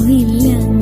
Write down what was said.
ഉണ്ടാവില്ല